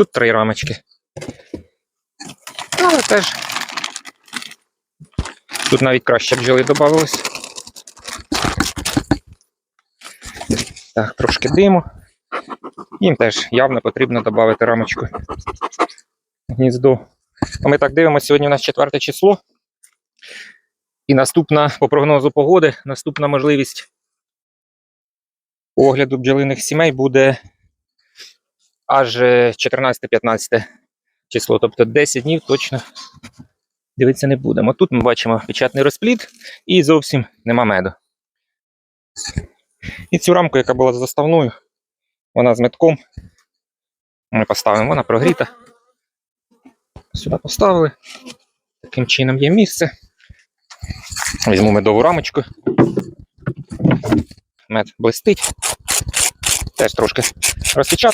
Тут три рамочки. Ну, Але теж. Тут навіть краще бджоли додавалось. Так, трошки диму. Їм теж явно потрібно додати рамочку в гніздо. А ми так дивимося, сьогодні у нас четверте число. І наступна, по прогнозу погоди, наступна можливість огляду бджолиних сімей буде аж е, 14-15 число. Тобто 10 днів точно дивитися не будемо. Тут ми бачимо печатний розплід і зовсім нема меду. І цю рамку, яка була заставною, вона з метком. Ми поставимо, вона прогріта. Сюди поставили. Таким чином є місце. Візьму медову рамочку. Мед блистить. Теж трошки розпечатаю.